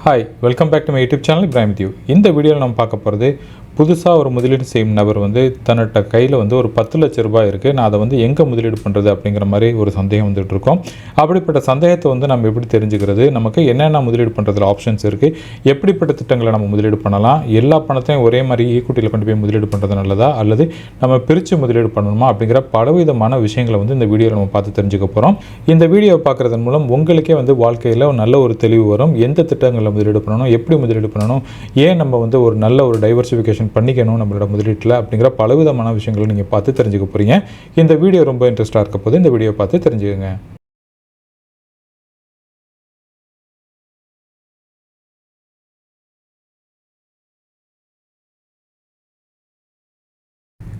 Hi welcome back to my YouTube channel Ibrahim due இந்த வீடியோவில் நம்ம பார்க்க போகிறது புதுசாக ஒரு முதலீடு செய்யும் நபர் வந்து தன்னிட்ட கையில் வந்து ஒரு பத்து லட்ச ரூபாய் இருக்குது நான் அதை வந்து எங்கே முதலீடு பண்ணுறது அப்படிங்கிற மாதிரி ஒரு சந்தேகம் வந்துட்டு இருக்கோம். அப்படிப்பட்ட சந்தேகத்தை வந்து நம்ம எப்படி தெரிஞ்சுக்கிறது? நமக்கு என்னென்ன முதலீடு பண்ணுறதுல ஆப்ஷன்ஸ் இருக்குது எப்படிப்பட்ட திட்டங்களை நம்ம முதலீடு பண்ணலாம்? எல்லா பணத்தையும் ஒரே மாதிரி ஈக்குட்டியில் கொண்டு போய் முதலீடு பண்ணுறது நல்லதா? அல்லது நம்ம பிரித்து முதலீடு பண்ணணுமா? அப்படிங்கிற பலவிதமான விஷயங்களை வந்து இந்த வீடியோவில் நம்ம பார்த்து தெரிஞ்சுக்க போகிறோம் இந்த வீடியோவை பார்க்குறதன் மூலம் உங்களுக்கே வந்து வாழ்க்கையில் நல்ல ஒரு தெளிவு வரும். எந்த திட்டங்களில் முதலீடு பண்ணணும்? எப்படி முதலீடு பண்ணணும்? ஏன் நம்ம வந்து ஒரு நல்ல ஒரு டைவர்சிஃபிகேஷன் பண்ணிக்கணும் நம்மளோட முதலீட்டில் அப்படிங்கிற பலவிதமான விஷயங்களை நீங்கள் பார்த்து தெரிஞ்சுக்க போகிறீங்க இந்த வீடியோ ரொம்ப இன்ட்ரெஸ்ட்டாக இருக்க போது இந்த வீடியோ பார்த்து தெரிஞ்சுக்கோங்க.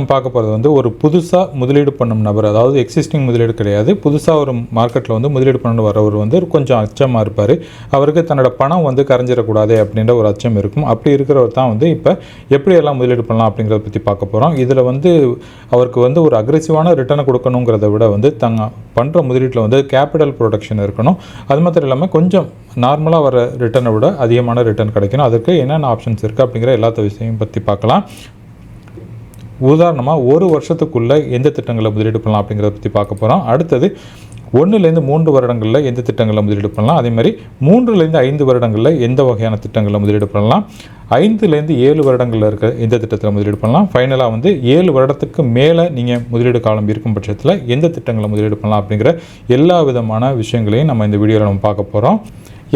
நம்ம பார்க்க போகிறது வந்து ஒரு புதுசாக முதலீடு பண்ணும் நபர் அதாவது எக்ஸிஸ்டிங் முதலீடு கிடையாது. புதுசாக ஒரு மார்க்கெட்டில் வந்து முதலீடு பண்ண வரவர் வந்து கொஞ்சம் அச்சமாக இருப்பார். அவருக்கு தன்னோட பணம் வந்து கரைஞ்சிடக்கூடாது அப்படின்ற ஒரு அச்சம் இருக்கும். அப்படி இருக்கிறவர் தான் வந்து இப்போ எப்படியெல்லாம் முதலீடு பண்ணலாம் அப்படிங்கிறத பற்றி பார்க்க போகிறோம் இதில் வந்து அவருக்கு வந்து ஒரு அக்ரெசிவான ரிட்டர்னை கொடுக்கணுங்கிறத விட வந்து தங்க பண்ணுற முதலீட்டில் வந்து கேபிட்டல் ப்ரொடக்ஷன் இருக்கணும். அது மாத்திரம் இல்லாமல் கொஞ்சம் நார்மலாக வர ரிட்டர்னை விட அதிகமான ரிட்டர்ன் கிடைக்கணும். அதுக்கு என்னென்ன ஆப்ஷன்ஸ் இருக்குது அப்படிங்கிற எல்லாத்த விஷயம் பற்றி பார்க்கலாம். உதாரணமாக ஒரு வருஷத்துக்குள்ளே எந்த திட்டங்களை முதலீடு பண்ணலாம் அப்படிங்கிறத பற்றி பார்க்க போகிறோம் அடுத்தது ஒன்றுலேருந்து மூன்று வருடங்களில் எந்த திட்டங்களில் முதலீடு பண்ணலாம். அதே மாதிரி மூன்றுலேருந்து ஐந்து வருடங்களில் எந்த வகையான திட்டங்களில் முதலீடு பண்ணலாம். ஐந்துலேருந்து ஏழு வருடங்களில் இருக்க எந்த திட்டத்தில் முதலீடு பண்ணலாம். ஃபைனலாக வந்து ஏழு வருடத்துக்கு மேலே நீங்கள் முதலீடு காலம் இருக்கும் பட்சத்தில் எந்த திட்டங்களை முதலீடு பண்ணலாம் அப்படிங்கிற எல்லா விதமான விஷயங்களையும் நம்ம இந்த வீடியோவில் நம்ம பார்க்க போகிறோம்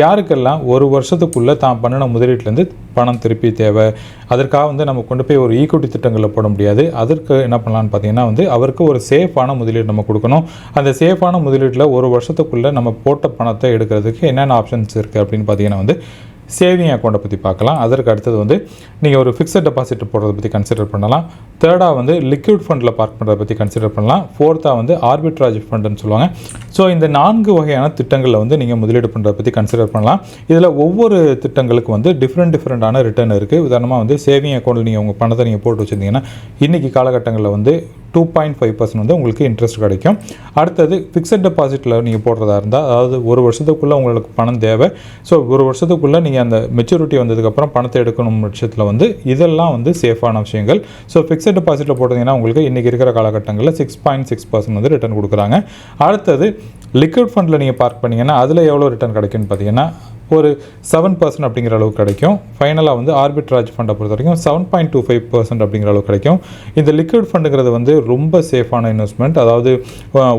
யாருக்கெல்லாம் ஒரு வருஷத்துக்குள்ளே தான் பண்ணின முதலீட்டிலேருந்து பணம் திருப்பி தேவை? அதற்காக வந்து நம்ம கொண்டு போய் ஒரு ஈக்குவிட்டி திட்டங்களில் போட முடியாது. அதற்கு என்ன பண்ணலான்னு பார்த்தீங்கன்னா வந்து அவருக்கு ஒரு சேஃபான முதலீடு நம்ம கொடுக்கணும். அந்த சேஃபான முதலீட்டில் ஒரு வருஷத்துக்குள்ளே நம்ம போட்ட பணத்தை எடுக்கிறதுக்கு என்னென்ன ஆப்ஷன்ஸ் இருக்குது அப்படின்னு பார்த்தீங்கன்னா வந்து சேவிங் அக்கௌண்ட்டை பற்றி பார்க்கலாம். அதற்கு அடுத்தது வந்து நீங்கள் ஒரு ஃபிக்ஸட் டெபாசிட் போடுறத பற்றி கன்சிடர் பண்ணலாம். தேர்டாக வந்து லிக்விட் ஃபண்டில் பார்க் பண்ணுறத பற்றி கன்சிடர் பண்ணலாம். ஃபோர்த்தாக வந்து ஆர்பிட்ராஜ் ஃபண்டுன்னு சொல்லுவாங்க. ஸோ இந்த நான்கு வகையான திட்டங்களில் வந்து நீங்கள் முதலீடு பண்ணுறத பற்றி கன்சிடர் பண்ணலாம். இதில் ஒவ்வொரு திட்டங்களுக்கு வந்து டிஃப்ரெண்ட் டிஃப்ரெண்ட்டான ரிட்டர்ன் இருக்குது உதாரணமாக வந்து சேவிங் அக்கௌண்ட்டில் நீங்கள் உங்கள் பணத்தை நீங்கள் போட்டு வச்சுருந்தீங்கன்னா இன்றைக்கி காலகட்டங்களில் வந்து டூ பாயிண்ட் ஃபைவ் பர்சன்ட் வந்து உங்களுக்கு இன்ட்ரெஸ்ட் கிடைக்கும். அடுத்தது ஃபிக்ஸட் டெபாசிட்டில் நீங்கள் போடுறதா இருந்தால் அதாவது ஒரு வருஷத்துக்குள்ளே உங்களுக்கு பணம் தேவை. ஸோ ஒரு வருஷத்துக்குள்ளே நீங்கள் அந்த மெச்சூரிட்டி வந்ததுக்கப்புறம் பணத்தை எடுக்கணும் பட்சத்தில் வந்து இதெல்லாம் வந்து சேஃபான விஷயங்கள். ஸோ ஃபிக்ஸட் டெபாசிட்டில் போட்டிங்கன்னா உங்களுக்கு இன்றைக்கி இருக்கிற காலகட்டங்களில் சிக்ஸ் பாயிண்ட் சிக்ஸ் பர்சன்ட் வந்து ரிட்டர்ன் கொடுக்குறாங்க. அடுத்தது லிக்விட் ஃபண்டில் நீங்கள் பார்க் பண்ணிங்கன்னா அதில் எவ்வளோ ரிட்டர்ன் கிடைக்குன்னு பார்த்தீங்கன்னா ஒரு செவன் பர்சன்ட் அப்படிங்கிற அளவுக்கு கிடைக்கும். ஃபைனலாக வந்து ஆர்பிட்ராஜ் ஃபண்டை பொறுத்த வரைக்கும் seven point two five percent அப்படிங்கிற அளவுக்கு கிடைக்கும். இந்த லிக்விட் ஃபண்டுங்கிறது வந்து ரொம்ப சேஃபான இன்வெஸ்ட்மெண்ட் அதாவது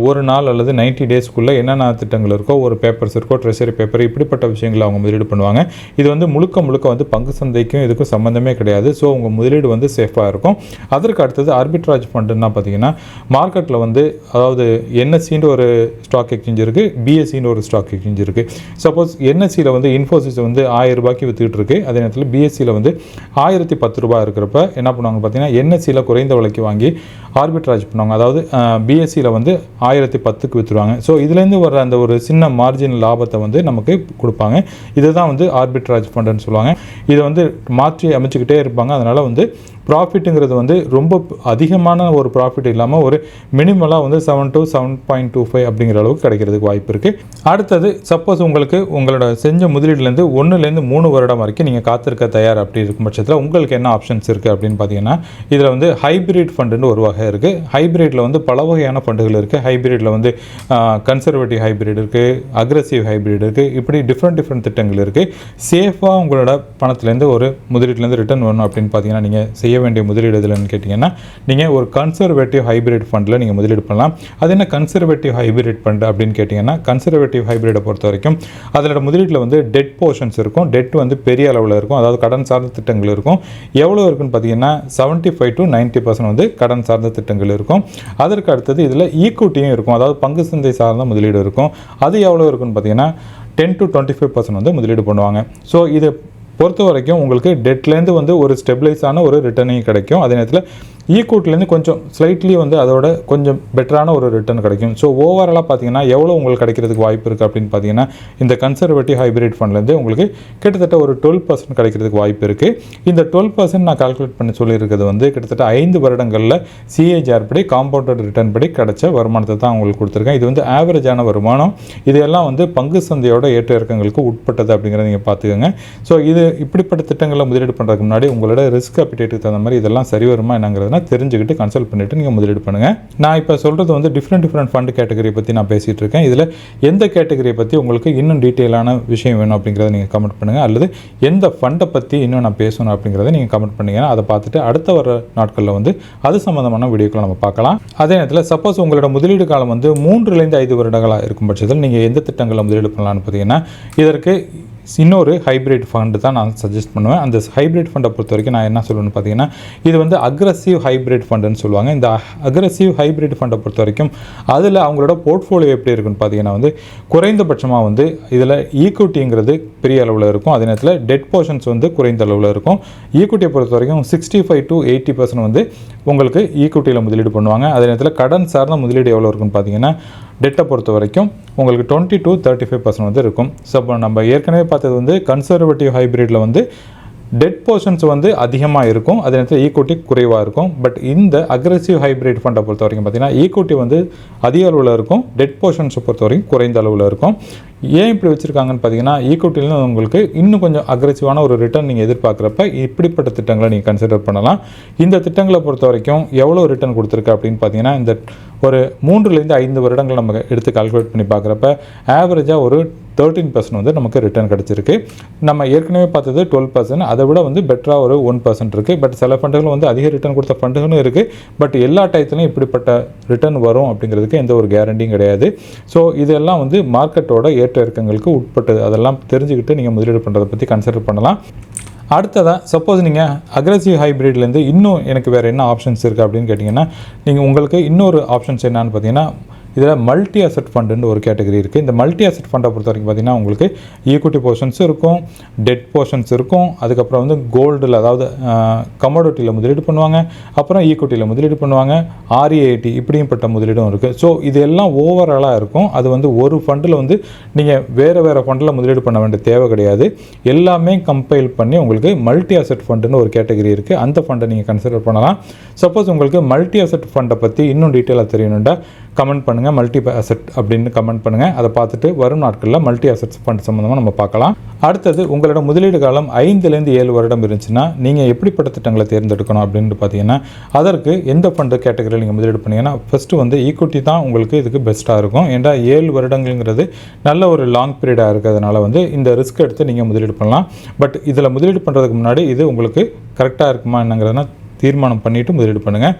ஒரு நாள் அல்லது நைன்ட்டி டேஸ்க்குள்ளே என்னென்ன திட்டங்கள் இருக்கோ ஒரு பேப்பர்ஸ் இருக்கோ ட்ரெஷரி பேப்பர் இப்படிப்பட்ட விஷயங்களை அவங்க முதலீடு பண்ணுவாங்க. இது வந்து முழுக்க முழுக்க வந்து பங்கு சந்தைக்கும் இதுக்கும் சம்மந்தமே கிடையாது. ஸோ உங்கள் முதலீடு வந்து சேஃபாக இருக்கும். அதற்கு அடுத்தது ஆர்பிட்ராஜ் ஃபண்டுன்னா பார்த்தீங்கன்னா மார்க்கெட்டில் வந்து அதாவது என்எஸ்சின்னு ஒரு ஸ்டாக் எக்ஸ்சேஞ்ச் இருக்குது பிஎஸ்சின்னு ஒரு ஸ்டாக் எக்ஸ்சேஞ்ச் இருக்குது சப்போஸ் என்எஸ்சியில் வந்து இன்ஃபோசிஸ் வந்து ஆயிரம் ரூபாய்க்கு விற்றுக்கிட்டு இருக்கு. அதே நேரத்தில் பிஎஸ்சியில் வந்து ஆயிரத்தி பத்து ரூபாய் இருக்கிறப்ப என்ன பண்ணுவாங்க பார்த்தீங்கன்னா என்எஸ்சியில் குறைந்த விலைக்கு வாங்கி ஆர்பிட்ராஜ் பண்ணுவாங்க. அதாவது பிஎஸ்சியில் வந்து ஆயிரத்தி பத்துக்கு விற்றுருவாங்க ஸோ இதுலேருந்து வர அந்த ஒரு சின்ன மார்ஜின் லாபத்தை வந்து நமக்கு கொடுப்பாங்க. இதுதான் வந்து ஆர்பிட்ராஜ் ஃபண்டுன்னு சொல்லுவாங்க. இதை வந்து மாற்றி அமைச்சுக்கிட்டே இருப்பாங்க. அதனால் வந்து ப்ராஃபிட்டுங்கிறது வந்து ரொம்ப அதிகமான ஒரு ப்ராஃபிட் இல்லாமல் ஒரு மினிமலாக வந்து seven to seven point two five அப்படிங்கிற அளவுக்கு கிடைக்கிறதுக்கு வாய்ப்பு இருக்குது அடுத்தது சப்போஸ் உங்களுக்கு உங்களோட செஞ்ச முதலீடுலேருந்து ஒன்றுலேருந்து மூணு வருடம் வரைக்கும் நீங்கள் காத்திருக்க தயார் அப்படி இருக்கும் பட்சத்தில் உங்களுக்கு என்ன ஆப்ஷன்ஸ் இருக்குது அப்படின்னு பார்த்தீங்கன்னா இதில் வந்து ஹைபிரிட் ஃபண்டுன்னு ஒரு வகை இருக்குது ஹைபிரிட்டில் வந்து பல வகையான ஃபண்டுகள் இருக்குது ஹைபிரிட்டில் வந்து கன்சர்வேட்டிவ் ஹைபிரிட் இருக்குது அக்ரஸிவ் ஹைபிரிட் இருக்குது இப்படி டிஃப்ரெண்ட் டிஃப்ரெண்ட் திட்டங்கள் இருக்குது சேஃபாக உங்களோட பணத்துலேருந்து ஒரு முதலீட்டிலேருந்து ரிட்டர்ன் வரணும் அப்படின்னு பார்த்தீங்கன்னா நீங்கள் செய்ய வேண்டிய முதலீடு எதுலன்னு கேட்டிங்கன்னா நீங்கள் ஒரு கன்சர்வேட்டிவ் ஹைபிரிட் ஃபண்டில் நீங்கள் முதலீடு பண்ணலாம். அது என்ன கன்சர்வேட்டிவ் ஹைபிரிட் ஃபண்ட் அப்படின்னு கேட்டிங்கன்னா கன்சர்வேட்டிவ் ஹைபிரிடை பொறுத்த வரைக்கும் அதோட முதலீட்டில் வந்து டெட் போர்ஷன்ஸ் இருக்கும். டெட் வந்து பெரிய அளவில் இருக்கும். அதாவது கடன் சார்ந்த திட்டங்கள் இருக்கும். எவ்வளோ இருக்குன்னு பார்த்தீங்கன்னா seventy five to ninety percent வந்து கடன் சார்ந்த திட்டங்கள் இருக்கும். அதற்கு அடுத்தது இதில் ஈக்குவிட்டியும் இருக்கும். அதாவது பங்கு சந்தை சார்ந்த முதலீடு இருக்கும். அது எவ்வளோ இருக்குன்னு பார்த்தீங்கன்னா ten to twenty five percent வந்து முதலீடு பண்ணுவாங்க. ஸோ இது பொறுத்த வரைக்கும் உங்களுக்கு டெட்லேருந்து வந்து ஒரு ஸ்டெபிளைஸான ஒரு ரிட்டர்னிங் கிடைக்கும். அதே நேரத்தில் E ஈக்குவிட்டிலேருந்து கொஞ்சம் ஸ்லைட்லி வந்து அதோட கொஞ்சம் பெட்டரான ஒரு ரிட்டர்ன் கிடைக்கும். ஸோ ஓவராலாக பார்த்தீங்கன்னா எவ்வளோ உங்களுக்கு கிடைக்கிறதுக்கு வாய்ப்பு இருக்குது அப்படின்னு பார்த்தீங்கன்னா இந்த கன்சர்வேட்டிவ் ஹைபிரிட் ஃபண்ட்லேருந்து உங்களுக்கு கிட்டத்தட்ட ஒரு டுவெல் பர்சன்ட் கிடைக்கிறதுக்கு வாய்ப்பு இருக்குது இந்த டுவெல் பர்சன்ட் நான் கால்குலேட் பண்ணி சொல்லியிருக்கிறது வந்து கிட்டத்தட்ட ஐந்து வருடங்களில் சிஏஜிஆர் படி காம்பவுண்டட் ரிட்டர்ன் படி கிடைச்ச வருமானத்தை தான் உங்களுக்கு கொடுத்துருக்கேன். இது வந்து ஆவரேஜான வருமானம். இதெல்லாம் வந்து பங்கு சந்தையோட ஏற்ற இறக்கங்களுக்கு உட்பட்டது அப்படிங்கிறத நீங்கள் பார்த்துக்கோங்க ஸோ இது இப்படிப்பட்ட திட்டங்களில் முதலீடு பண்ணுறதுக்கு முன்னாடி உங்களோட ரிஸ்க் அப்பிடேட்டுக்கு தகுந்த மாதிரி இதெல்லாம் சரி வருமா என்னங்கிறது என்னங்கிறதுனா தெரிஞ்சுக்கிட்டு கன்சல்ட் பண்ணிவிட்டு நீங்கள் முதலீடு பண்ணுங்கள் நான் இப்போ சொல்கிறது வந்து டிஃப்ரெண்ட் டிஃப்ரெண்ட் ஃபண்ட் கேட்டகரி பற்றி நான் பேசிகிட்டு இருக்கேன். இதில் எந்த கேட்டகரியை பற்றி உங்களுக்கு இன்னும் டீட்டெயிலான விஷயம் வேணும் அப்படிங்கிறத நீங்கள் கமெண்ட் பண்ணுங்கள் அல்லது எந்த ஃபண்டை பற்றி இன்னும் நான் பேசணும் அப்படிங்கிறத நீங்கள் கமெண்ட் பண்ணீங்கன்னா அதை பார்த்துட்டு அடுத்த வர நாட்களில் வந்து அது சம்மந்தமான வீடியோக்களை நம்ம பார்க்கலாம். அதே நேரத்தில் சப்போஸ் உங்களோட முதலீடு காலம் வந்து மூன்றுலேருந்து ஐந்து வருடங்களாக இருக்கும் பட்சத்தில் நீங்கள் எந்த திட்டங்களில் முதலீடு பண்ணலாம்னு பார்த்தீங்கன்னா இதற்கு இன்னொரு ஹைப்ரிட் ஃபண்டு தான் நான் சஜஸ்ட் பண்ணுவேன். அந்த ஹைப்ரிட் ஃபண்டை பொறுத்த வரைக்கும் நான் என்ன சொல்லுவேன்னு பார்த்தீங்கன்னா இது வந்து அக்ரஸிவ் ஹைப்ரிட் ஃபண்டுன்னு சொல்லுவாங்க. இந்த அக்ரஸிவ் ஹைப்ரிட் ஃபண்டை பொறுத்த வரைக்கும் அதில் அவங்களோட போர்ட்ஃபோலியோ எப்படி இருக்குன்னு பார்த்தீங்கன்னா வந்து குறைந்தபட்சமாக வந்து இதில் ஈக்விட்டிங்கிறது பெரிய அளவில் இருக்கும். அதே நேரத்தில் டெட் போர்ஷன்ஸ் வந்து குறைந்த அளவில் இருக்கும். ஈக்விட்டியை பொறுத்த வரைக்கும் sixty five to eighty percent வந்து உங்களுக்கு ஈக்விட்டியில் முதலீடு பண்ணுவாங்க. அதே நேரத்தில் கடன் சார்ந்த முதலீடு எவ்வளோ இருக்குன்னு பார்த்தீங்கன்னா டெட்டை பொறுத்த வரைக்கும் உங்களுக்கு twenty to thirty five percent வந்து இருக்கும். ஸோ இப்போ நம்ம ஏற்கனவே பார்த்தது வந்து கன்சர்வேட்டிவ் ஹைப்ரிட்டில் வந்து டெட் போர்ஷன்ஸ் வந்து அதிகமாக இருக்கும். அதே நேரத்தில் ஈக்குவிட்டி குறைவாக இருக்கும். பட் இந்த அக்ரெசிவ் ஹைப்ரிட் ஃபண்டை பொறுத்த வரைக்கும் பார்த்தீங்கன்னா ஈக்குவிட்டி வந்து அதிக அளவில் இருக்கும். டெட் போர்ஷன்ஸை பொறுத்த வரைக்கும் குறைந்த அளவில் இருக்கும். ஏன் இப்படி வச்சுருக்காங்கன்னு பார்த்தீங்கன்னா e ஈக்குவிட்டியில் உங்களுக்கு இன்னும் கொஞ்சம் அக்ரெசிவான ஒரு ரிட்டர்ன் நீங்கள் எதிர்பார்க்குறப்ப இப்படிப்பட்ட திட்டங்களை நீங்கள் கன்சிடர் பண்ணலாம். இந்த திட்டங்களை பொறுத்த வரைக்கும் எவ்வளோ ரிட்டர்ன் கொடுத்துருக்கு அப்படின்னு பார்த்தீங்கன்னா இந்த ஒரு மூன்றுலேருந்து ஐந்து வருடங்கள் நம்ம எடுத்து கால்குலேட் பண்ணி பார்க்குறப்ப ஆவரேஜாக ஒரு தேர்ட்டீன் பர்சன்ட் வந்து நமக்கு ரிட்டர்ன் கிடச்சிருக்கு. நம்ம ஏற்கனவே பார்த்தது டுவெல் பர்சன்ட் அதை விட வந்து பெட்டராக ஒரு ஒன் பர்சன்ட் இருக்குது பட் சில ஃபண்டுகள் வந்து அதிக ரிட்டர்ன் கொடுத்த ஃபண்டுகளும் இருக்குது பட் எல்லா டயத்துலையும் இப்படிப்பட்ட ரிட்டர்ன் வரும் அப்படிங்கிறதுக்கு எந்த ஒரு கேரண்டியும் கிடையாது. ஸோ இதெல்லாம் வந்து மார்க்கெட்டோட ஏற்ற இறக்கங்களுக்கு உட்பட்டது. அதெல்லாம் தெரிஞ்சுக்கிட்டு நீங்கள் முதலீடு பண்ணுறதை பற்றி கன்சிடர் பண்ணலாம். அடுத்ததாக சப்போஸ் நீங்கள் அக்ரஸிவ் ஹைப்ரிட்லேருந்து இன்னும் எனக்கு வேறு என்ன ஆப்ஷன்ஸ் இருக்குது அப்படின்னு கேட்டிங்கன்னா நீங்கள் உங்களுக்கு இன்னொரு ஆப்ஷன்ஸ் என்னன்னு பார்த்தீங்கன்னா இதில் மல்டி அசெட் ஃபண்டுன்னு ஒரு கேட்டகரி இருக்குது இந்த மல்டி அசெட் ஃபண்டை பொறுத்த வரைக்கும் பார்த்தீங்கன்னா உங்களுக்கு ஈக்விட்டி போர்ஷன்ஸ் இருக்கும் டெட் போர்ஷன்ஸ் இருக்கும் அதுக்கப்புறம் வந்து கோல்டில் அதாவது கமோடிட்டியில் முதலீடு பண்ணுவாங்க அப்புறம் ஈக்விட்டியில் முதலீடு பண்ணுவாங்க ஆர்ஏஐடி இப்படியும்பட்ட முதலீடும் இருக்குது ஸோ இது எல்லாம் ஓவராலாக இருக்கும். அது வந்து ஒரு ஃபண்டில் வந்து நீங்கள் வேறு வேறு ஃபண்டில் முதலீடு பண்ண வேண்டிய தேவை கிடையாது. எல்லாமே கம்பைல் பண்ணி உங்களுக்கு மல்டி அசெட் ஃபண்டுன்னு ஒரு கேட்டகரி இருக்குது அந்த ஃபண்டை நீங்கள் கன்சிடர் பண்ணலாம். சப்போஸ் உங்களுக்கு மல்டி அசெட் ஃபண்டை பற்றி இன்னும் டீட்டெயிலாக தெரியணுண்டா கமெண்ட் பண்ணுங்கள் மல்டி அசெட் அப்படின்னு கமெண்ட் பண்ணுங்கள் அதை பார்த்துட்டு வரும் நாட்களில் மல்டி அசெட்ஸ் ஃபண்ட் சம்மந்தமாக நம்ம பார்க்கலாம். அடுத்தது உங்களோட முதலீடு காலம் ஐந்துலேருந்து ஏழு வருடம் இருந்துச்சுன்னா நீங்கள் எப்படிப்பட்ட திட்டங்களை தேர்ந்தெடுக்கணும் அப்படின்னு பார்த்தீங்கன்னா அதற்கு எந்த ஃபண்டு கேட்டகரியில் நீங்கள் முதலீடு பண்ணீங்கன்னா ஃபஸ்ட்டு வந்து ஈக்குவிட்டி தான் உங்களுக்கு இதுக்கு பெஸ்ட்டாக இருக்கும். ஏன்டா ஏழு வருடங்கள்ங்கிறது நல்ல ஒரு லாங் பீரியடாக இருக்கிறதுனால வந்து இந்த ரிஸ்க் எடுத்து நீங்கள் முதலீடு பண்ணலாம். பட் இதில் முதலீடு பண்ணுறதுக்கு முன்னாடி இது உங்களுக்கு கரெக்டாக இருக்குமா என்னங்கிறதுனா தீர்மானம் பண்ணிவிட்டு முதலீடு பண்ணுங்கள்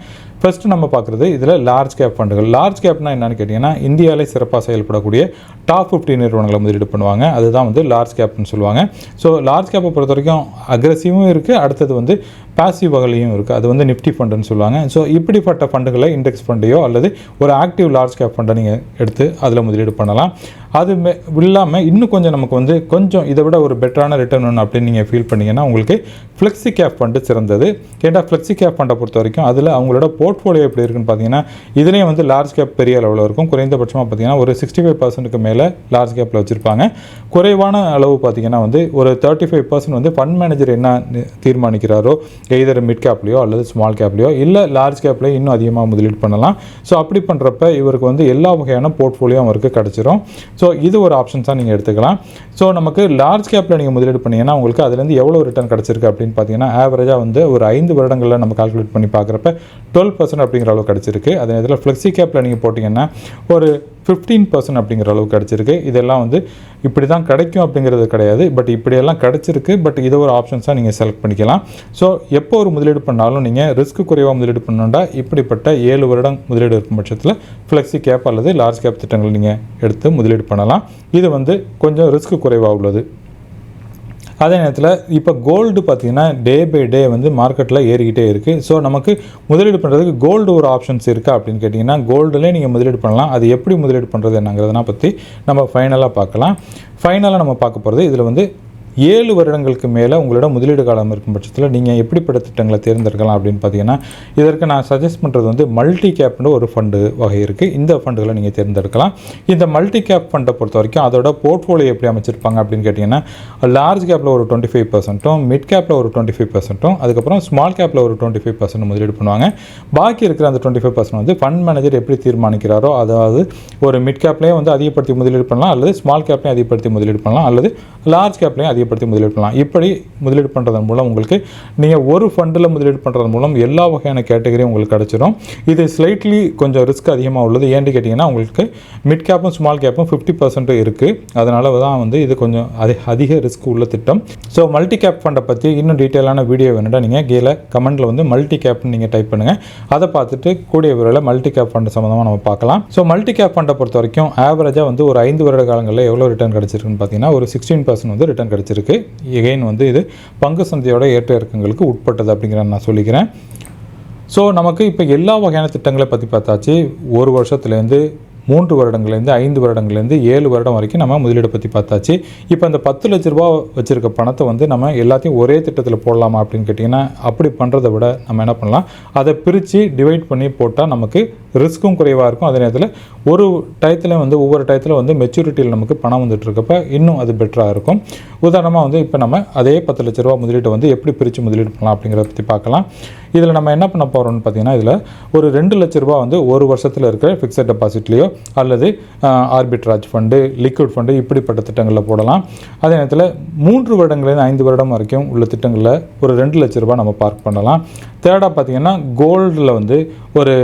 ஃபஸ்ட்டு நம்ம பார்க்குறது இதில் லார்ஜ் கேப் ஃபண்டுகள் லார்ஜ் கேப்னா என்னென்னு கேட்டிங்கன்னா இந்தியாவிலே சிறப்பாக செயல்படக்கூடிய டாப் ஃபிஃப்டி நிறுவனங்களை முதலீடு பண்ணுவாங்க. அதுதான் வந்து லார்ஜ் கேப்னு சொல்லுவாங்க. ஸோ லார்ஜ் கேப்பை பொறுத்த வரைக்கும் அக்ரஸிவும் இருக்குது அடுத்தது வந்து பாசிவ் வகையிலையும் இருக்குது அது வந்து நிஃப்டி ஃபண்டுன்னு சொல்லுவாங்க. ஸோ இப்படிப்பட்ட ஃபண்டுகளை இண்டெக்ஸ் ஃபண்டையோ அல்லது ஒரு ஆக்டிவ் லார்ஜ் கேப் ஃபண்டை நீங்கள் எடுத்து அதில் முதலீடு பண்ணலாம். அது மே இல்லாமல் இன்னும் கொஞ்சம் நமக்கு வந்து கொஞ்சம் இதை விட ஒரு பெட்டரான ரிட்டர்ன் ஒன்று அப்படின்னு நீங்கள் ஃபீல் பண்ணீங்கன்னா உங்களுக்கு ஃப்ளெக்ஸி கேப் ஃபண்டு சிறந்தது. ஏன்டா ஃப்ளெக்ஸி கேப் ஃபண்டை பொறுத்த வரைக்கும் அதில் அவங்களோட போர்ட்ஃபோலியோ எப்படி இருக்குன்னு பார்த்தீங்கன்னா இதுலேயும் வந்து லார்ஜ் கேப் பெரிய அளவில் இருக்கும். குறைந்தபட்சமாக பார்த்தீங்கன்னா ஒரு சிக்ஸ்டி ஃபைவ் பர்சன்ட்டுக்கு மேலே லார்ஜ் கேப்பில் வச்சுருப்பாங்க. குறைவான அளவு பார்த்தீங்கன்னா வந்து ஒரு தேர்ட்டி ஃபைவ் பர்சன்ட் வந்து ஃபண்ட் மேனேஜர் என்ன தீர்மானிக்கிறாரோ எய்தர் மிட் கேப்லேயோ அல்லது ஸ்மால் கேப்லேயோ இல்லை லார்ஜ் கேப்லேயோ இன்னும் அதிகமாக முதலீடு பண்ணலாம். ஸோ அப்படி பண்ணுறப்ப இவருக்கு வந்து எல்லா வகையான போர்ட்ஃபோலியோ அவருக்கு கிடச்சிரும். ஸோ இது ஒரு ஆப்ஷன்ஸாக நீங்கள் எடுத்துக்கலாம். ஸோ நமக்கு லார்ஜ் கேப்பில் நீங்கள் முதலீடு பண்ணீங்கன்னா உங்களுக்கு அதுலேருந்து எவ்வளோ ரிட்டர்ன் கிடச்சிருக்கு அப்படின்னு பார்த்தீங்கன்னா ஆவரேஜாக வந்து ஒரு ஐந்து வருடங்களில் நம்ம கால்குலேட் பண்ணி பார்க்குறப்ப டுவெல் பர்சன்ட் அப்படிங்கிற அளவு கிடச்சிருக்கு. அதே நேரத்தில் ஃப்ளெக்ஸி கேப்பில் நீங்கள் போட்டிங்கன்னா ஒரு ஃபிஃப்டீன் பர்சன்ட் அப்படிங்கிற அளவு கிடச்சிருக்கு. இதெல்லாம் வந்து இப்படி தான் கிடைக்கும் அப்படிங்கிறது கிடையாது. பட் இப்படியெல்லாம் கிடச்சிருக்கு. பட் இதை ஒரு ஆப்ஷன்ஸாக நீங்கள் செலக்ட் பண்ணிக்கலாம். ஸோ எப்போ ஒரு முதலீடு பண்ணாலும் நீங்கள் ரிஸ்க் குறைவாக முதலீடு பண்ணணுண்டா இப்படிப்பட்ட ஏழு வருடம் முதலீடு இருக்கும் பட்சத்தில் ஃப்ளெக்ஸி கேப் அல்லது லார்ஜ் கேப் திட்டங்கள் நீங்கள் எடுத்து முதலீடு பண்ணலாம். இது வந்து கொஞ்சம் ரிஸ்க் குறைவாக உள்ளது. அதே நேரத்தில் இப்போ கோல்டு பார்த்தீங்கன்னா டே பை டே வந்து மார்க்கெட்டில் ஏறிக்கிட்டே இருக்குது ஸோ நமக்கு முதலீடு பண்ணுறதுக்கு கோல்டு ஒரு ஆப்ஷன்ஸ் இருக்கா அப்படின்னு கேட்டிங்கன்னா கோல்டுலேயே நீங்கள் முதலீடு பண்ணலாம். அது எப்படி முதலீடு பண்ணுறது என்னங்கிறதுனா பற்றி நம்ம ஃபைனலாக பார்க்கலாம். ஃபைனலாக நம்ம பார்க்க போகிறது இதில் வந்து ஏழு வருடங்களுக்கு மேலே உங்களோட முதலீடு காலம் இருக்கும் பட்சத்தில் நீங்கள் எப்படிப்பட்ட திட்டங்களை தேர்ந்தெடுக்கலாம் அப்படின்னு பார்த்தீங்கன்னா இதற்கு நான் சஜஸ்ட் பண்ணுறது வந்து மல்டி கேப்னு ஒரு ஃபண்டு வகை இருக்குது இந்த ஃபண்டுகளை நீங்கள் தேர்ந்தெடுக்கலாம். இந்த மல்டி கேப் ஃபண்டை பொறுத்த வரைக்கும் அதோட போர்ட்ஃபோலியோ எப்படி அமைச்சிருப்பாங்க அப்படின்னு கேட்டிங்கன்னா லார்ஜ் கேப்பில் ஒரு டுவெண்ட்டி ஃபைவ் பர்சன்ட்டும் மிட் கேப்பில் ஒரு டுவெண்ட்டி ஃபைவ் பர்சன்ட்டும் அதுக்கப்புறம் ஸ்மால் கேப்பில் ஒரு டுவெண்ட்டி ஃபைவ் பர்சன்ட் முதலீடு பண்ணுவாங்க. பாக்கி இருக்கிற அந்த டுவெண்ட்டி ஃபைவ் பர்சன்ட் வந்து ஃபண்ட் மேனேஜர் எப்படி தீர்மானிக்கிறாரோ அதாவது ஒரு மிட் கேப்லேயும் வந்து அதிகப்படுத்தி முதலீடு பண்ணலாம் அல்லது ஸ்மால் கேப்லேயும் அதிகப்படுத்தி முதலீடு பண்ணலாம் அல்லது லார்ஜ் கேப்லேயும் அதிகப்படுத்தி முதலீடு பண்ணலாம். இப்படி முதலீடு பண்ணுறதன் மூலம் உங்களுக்கு நீங்கள் ஒரு ஃபண்டில் முதலீடு பண்ணுறது மூலம் எல்லா வகையான கேட்டகரியும் உங்களுக்கு கிடச்சிடும் இது ஸ்லைட்லி கொஞ்சம் ரிஸ்க் அதிகமாக உள்ளது. ஏன்னு கேட்டிங்கன்னா உங்களுக்கு மிட் கேப்பும் ஸ்மால் கேப்பும் ஃபிஃப்டி பர்சன்ட் இருக்குது அதனால தான் வந்து இது கொஞ்சம் அதிக அதிக ரிஸ்க் உள்ள திட்டம். ஸோ மல்டி கேப் ஃபண்டை பற்றி இன்னும் டீட்டெயிலான வீடியோ வேணும்னா நீங்கள் கீழே கமெண்ட்டில் வந்து மல்டி கேப்னு நீங்கள் டைப் பண்ணுங்கள் அதை பார்த்துட்டு கூடிய விரைவில் மல்டி கேப் ஃபண்ட் சம்மந்தமாக நம்ம பார்க்கலாம். ஸோ மல்டி கேப் ஃபண்டை பொறுத்த வரைக்கும் ஆவரேஜாக வந்து ஒரு ஐந்து வருட காலங்களில் எவ்வளோ ரிட்டர்ன் கிடச்சிருக்குன்னு பார்த்தீங்கன்னா ஒரு சிக்ஸ்டீன் பர்சன்ட் வந்து ரிட்டர்ன் கிடச்சிருக்கு. எகைன் வந்து இது பங்கு சந்தையோட ஏற்ற இறக்கங்களுக்கு உட்பட்டது அப்படிங்கிற நான் சொல்லிக்கிறேன். ஸோ நமக்கு இப்போ எல்லா வகையான திட்டங்களை பற்றி பார்த்தாச்சு. ஒரு வருஷத்துலேருந்து மூன்று வருடங்கள்லேருந்து ஐந்து வருடங்கள்லேருந்து ஏழு வருடம் வரைக்கும் நம்ம முதலீடு பற்றி பார்த்தாச்சு. இப்போ அந்த பத்து லட்ச ரூபா வச்சுருக்க பணத்தை வந்து நம்ம எல்லாத்தையும் ஒரே திட்டத்தில் போடலாமா அப்படின்னு கேட்டிங்கன்னா அப்படி பண்ணுறதை விட நம்ம என்ன பண்ணலாம்? அதை பிரித்து டிவைட் பண்ணி போட்டால் நமக்கு ரிஸ்க்கும் குறைவாக இருக்கும். அதே நேரத்தில் ஒரு டயத்தில் வந்து ஒவ்வொரு டயத்தில் வந்து மெச்சூரிட்டியில் நமக்கு பணம் வந்துட்டு இருக்கப்ப இன்னும் அது பெட்டராக இருக்கும். உதாரணமாக வந்து இப்போ நம்ம அதே பத்து லட்ச ரூபா முதலீட்டை வந்து எப்படி பிரித்து முதலீடு பண்ணலாம் அப்படிங்கிறத பற்றி பார்க்கலாம். இதில் நம்ம என்ன பண்ண போகிறோம்னு பார்த்தீங்கன்னா இதில் ஒரு ரெண்டு லட்ச ரூபா வந்து ஒரு வருஷத்தில் இருக்கிற ஃபிக்ஸட் டெபாசிட்லேயோ அல்லது ஆர்பிட்ராஜ் ஃபண்டு லிக்விட் ஃபண்டு இப்படிப்பட்ட திட்டங்களில் போடலாம். அதே நேரத்தில் மூன்று வருடங்கள்லேருந்து ஐந்து வருடம் வரைக்கும் உள்ள திட்டங்களில் ஒரு ரெண்டு லட்ச ரூபாய் நம்ம பார்க் பண்ணலாம். தேர்டாக பார்த்தீங்கன்னா கோல்டில் வந்து ஒரு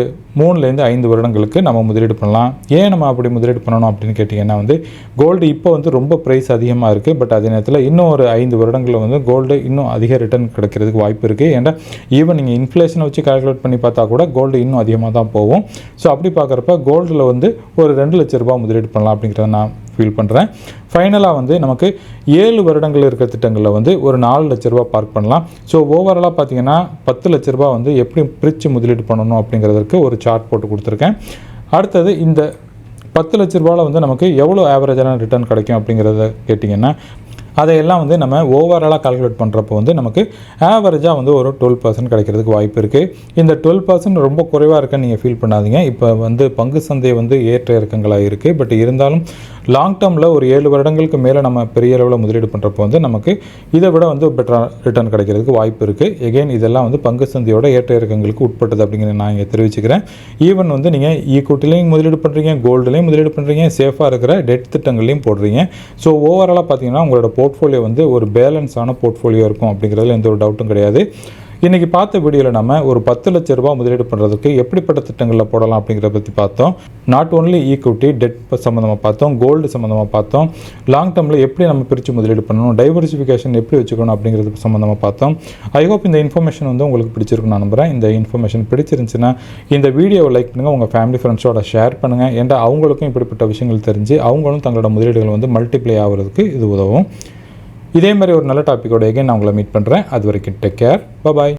மூணுலேருந்து ஐந்து வருடங்களுக்கு நம்ம முதலீடு பண்ணலாம். ஏன் நம்ம அப்படி முதலீடு பண்ணணும் அப்படின்னு கேட்டிங்கன்னா வந்து கோல்டு இப்போ வந்து ரொம்ப ப்ரைஸ் அதிகமாக இருக்குது பட் அதே நேரத்தில் இன்னும் ஒரு ஐந்து வருடங்களில் வந்து கோல்டு இன்னும் அதிக ரிட்டர்ன் கிடைக்கிறதுக்கு வாய்ப்பு இருக்குது ஏன்னா ஈவன் நீங்கள் இன்ஃப்ளேஷனை வச்சு கால்குலேட் பண்ணி பார்த்தா கூட கோல்டு இன்னும் அதிகமாக தான் போகும். ஸோ அப்படி பார்க்குறப்ப கோல்டில் வந்து ஒரு ரெண்டு லட்ச ரூபா முதலீடு பண்ணலாம் அப்படிங்கிறத நான் ஃபீல் பண்ணுறேன் ஃபைனலாக வந்து நமக்கு ஏழு வருடங்கள் இருக்கிற திட்டங்களில் வந்து ஒரு நாலு லட்ச ரூபா பார்க் பண்ணலாம். ஸோ ஓவராலாக பார்த்தீங்கன்னா பத்து லட்ச ரூபா வந்து எப்படி பிரித்து முதலீடு பண்ணணும் அப்படிங்கிறதுக்கு ஒரு சார்ட் போட்டு கொடுத்துருக்கேன். அடுத்தது இந்த பத்து லட்ச ரூபாவில் வந்து நமக்கு எவ்வளோ ஆவரேஜான ரிட்டர்ன் கிடைக்கும் அப்படிங்கிறத கேட்டிங்கன்னா அதையெல்லாம் வந்து நம்ம ஓவராலாக கால்குலேட் பண்ணுறப்போ வந்து நமக்கு ஆவரேஜாக வந்து ஒரு டுவெல் பர்சன்ட் கிடைக்கிறதுக்கு வாய்ப்பு இருக்குது இந்த டுவெல் பர்சன்ட் ரொம்ப குறைவாக இருக்குன்னு நீங்கள் ஃபீல் பண்ணாதீங்க. இப்போ வந்து பங்கு சந்தை வந்து ஏற்ற இறக்கங்களாக இருக்குது பட் இருந்தாலும் லாங் டேர்மில் ஒரு ஏழு வருடங்களுக்கு மேலே நம்ம பெரிய அளவில் முதலீடு பண்ணுறப்போ வந்து நமக்கு இதை விட வந்து பெட்டராக ரிட்டர்ன் கிடைக்கிறதுக்கு வாய்ப்பு இருக்குது எகெயின் இதெல்லாம் வந்து பங்கு சந்தையோட ஏற்ற இறக்கங்களுக்கு உட்பட்டது அப்படிங்கிறத நான் இங்கே தெரிவிச்சுக்கிறேன். ஈவன் வந்து நீங்கள் ஈக்குவிட்டிலையும் முதலீடு பண்ணுறீங்க கோல்டுலையும் முதலீடு பண்ணுறீங்க சேஃபாக இருக்கிற டெட் திட்டங்களையும் போடுறீங்க. ஸோ ஓவராலாக பார்த்தீங்கன்னா உங்களோட போர்ட்ஃபோலியோ வந்து ஒரு பேலன்ஸான போர்ட்ஃபோலியோ இருக்கும் அப்படிங்கிறதுல எந்த ஒரு டவுட்டும் கிடையாது. இன்றைக்கி பார்த்த வீடியோவில் நம்ம ஒரு பத்து லட்ச ரூபா முதலீடு பண்ணுறதுக்கு எப்படிப்பட்ட திட்டங்களில் போடலாம் அப்படிங்கிறத பற்றி பார்த்தோம். நாட் ஓன்லி ஈக்விட்டி டெட் சம்மந்தமாக பார்த்தோம் கோல்டு சம்மந்தமாக பார்த்தோம் லாங் டேர்மில் எப்படி நம்ம பிரித்து முதலீடு பண்ணணும் டைவர்சிஃபிகேஷன் எப்படி வச்சுக்கணும் அப்படிங்கிறது சம்மந்தமாக பார்த்தோம். ஐ ஹோப் இந்த இன்ஃபர்மேஷன் வந்து உங்களுக்கு பிடிச்சிருக்குன்னு நான் நம்புகிறேன் இந்த இன்ஃபர்மேஷன் பிடிச்சிருந்துச்சுன்னா இந்த வீடியோவை லைக் பண்ணுங்கள் உங்கள் ஃபேமிலி ஃப்ரெண்ட்ஸோட ஷேர் பண்ணுங்கள் ஏன்டா அவங்களுக்கும் இப்படிப்பட்ட விஷயங்கள் தெரிஞ்சு அவங்களும் தங்களோட முதலீடுகள் வந்து மல்டிப்ளை ஆகிறதுக்கு இது உதவும். இதே மாதிரி ஒரு நல்ல டாப்பிக்கோட எகைன் நான் உங்களை மீட் பண்ணுறேன் அது வரைக்கும் டேக் கேர் பாய்